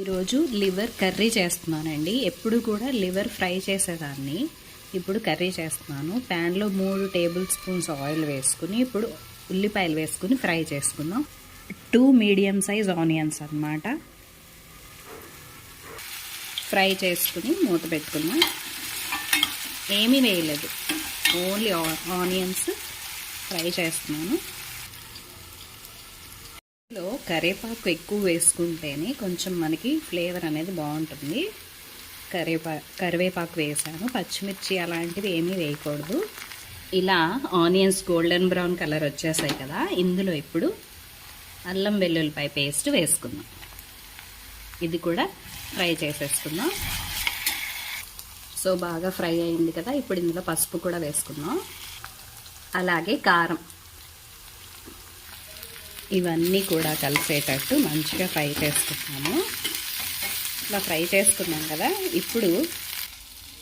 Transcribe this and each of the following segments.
ఈరోజు liver curry చేస్తున్నానండి. ఎప్పుడు కూడా లివర్ ఫ్రై చేసేదాన్ని. ఇప్పుడు కర్రీ చేస్తున్నాను. ప్యాన్లో మూడు టేబుల్ స్పూన్స్ ఆయిల్ వేసుకుని ఇప్పుడు ఉల్లిపాయలు వేసుకుని ఫ్రై చేసుకుందాం. టూ మీడియం సైజ్ ఆనియన్స్ అన్నమాట. ఫ్రై చేసుకుని మూత పెట్టుకున్నాం ఏమీ వేయలేదు. ఓన్లీ ఆనియన్స్ ఫ్రై చేస్తున్నాను. లో కరివేపాకు ఎక్కువ వేసుకుంటేనే కొంచెం మనకి ఫ్లేవర్ అనేది బాగుంటుంది. కరివేపా కరివేపాకు వేసాను. పచ్చిమిర్చి అలాంటివి ఏమీ వేయకూడదు. ఇలా ఆనియన్స్ గోల్డెన్ బ్రౌన్ కలర్ వచ్చేసాయి కదా ఇందులో ఇప్పుడు అల్లం వెల్లుల్లిపాయ పేస్ట్ వేసుకుందాం. ఇది కూడా ఫ్రై చేసేసుకుందాం. సో బాగా ఫ్రై అయింది కదా ఇప్పుడు ఇందులో పసుపు కూడా వేసుకుందాం. అలాగే కారం. ఇవన్నీ కూడా కలిసేటట్టు మంచిగా ఫ్రై చేసుకున్నాము. ఇలా ఫ్రై చేసుకున్నాం కదా. ఇప్పుడు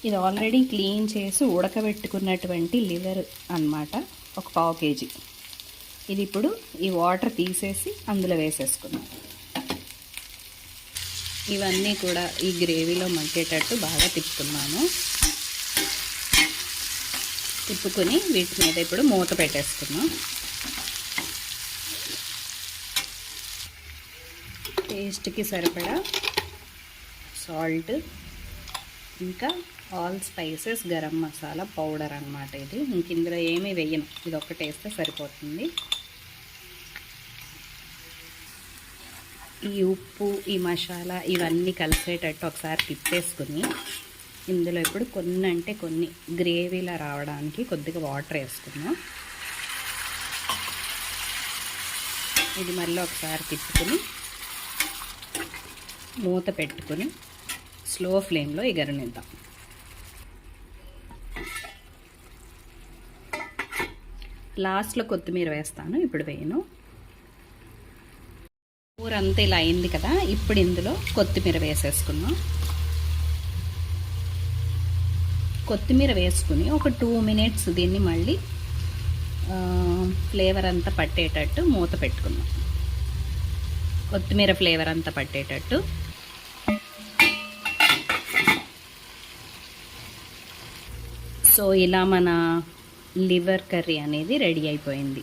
ఇది ఆల్రెడీ క్లీన్ చేసి ఉడకబెట్టుకున్నటువంటి లివర్ అన్నమాట. ఒక పావు కేజీ. ఇది ఇప్పుడు ఈ వాటర్ తీసేసి అందులో వేసేసుకున్నాం. ఇవన్నీ కూడా ఈ గ్రేవీలో మగ్గేటట్టు బాగా తిప్పుకున్నాము. తిప్పుకొని వీటి మీద ఇప్పుడు మూత పెట్టేసుకున్నాం. టేస్ట్కి సరిపడా సాల్ట్ ఇంకా all spices garam masala powder అనమాట ఇది. ఇంక ఇందులో ఏమీ వేయను. ఇది ఒకటి వేస్తే సరిపోతుంది. ఈ ఉప్పు ఈ మసాలా ఇవన్నీ కలిసేటట్టు ఒకసారి తిప్పేసుకుని ఇందులో ఇప్పుడు కొన్ని అంటే కొన్ని గ్రేవీలా రావడానికి కొద్దిగా వాటర్ వేసుకున్నాం ఇది మళ్ళీ ఒకసారి తిప్పుకుని మూత పెట్టుకొని స్లో ఫ్లేమ్లో ఎగరనిద్దాం. లాస్ట్లో కొత్తిమీర వేస్తాను ఇప్పుడు వేయను. కూర అంతా ఇలా అయింది కదా ఇప్పుడు ఇందులో కొత్తిమీర వేసేసుకున్నాం కొత్తిమీర వేసుకుని ఒక టూ మినిట్స్ దీన్ని మళ్ళీ ఫ్లేవర్ అంతా పట్టేటట్టు మూత పెట్టుకున్నాం కొత్తిమీర ఫ్లేవర్ అంతా పట్టేటట్టు సో ఇలా మన లివర్ కర్రీ అనేది రెడీ అయిపోయింది.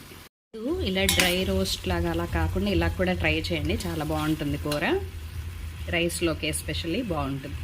ఇలా డ్రై రోస్ట్ లాగా అలా కాకుండా ఇలా కూడా ట్రై చేయండి. చాలా బాగుంటుంది కూర. రైస్లోకి ఎస్పెషల్లీ బాగుంటుంది.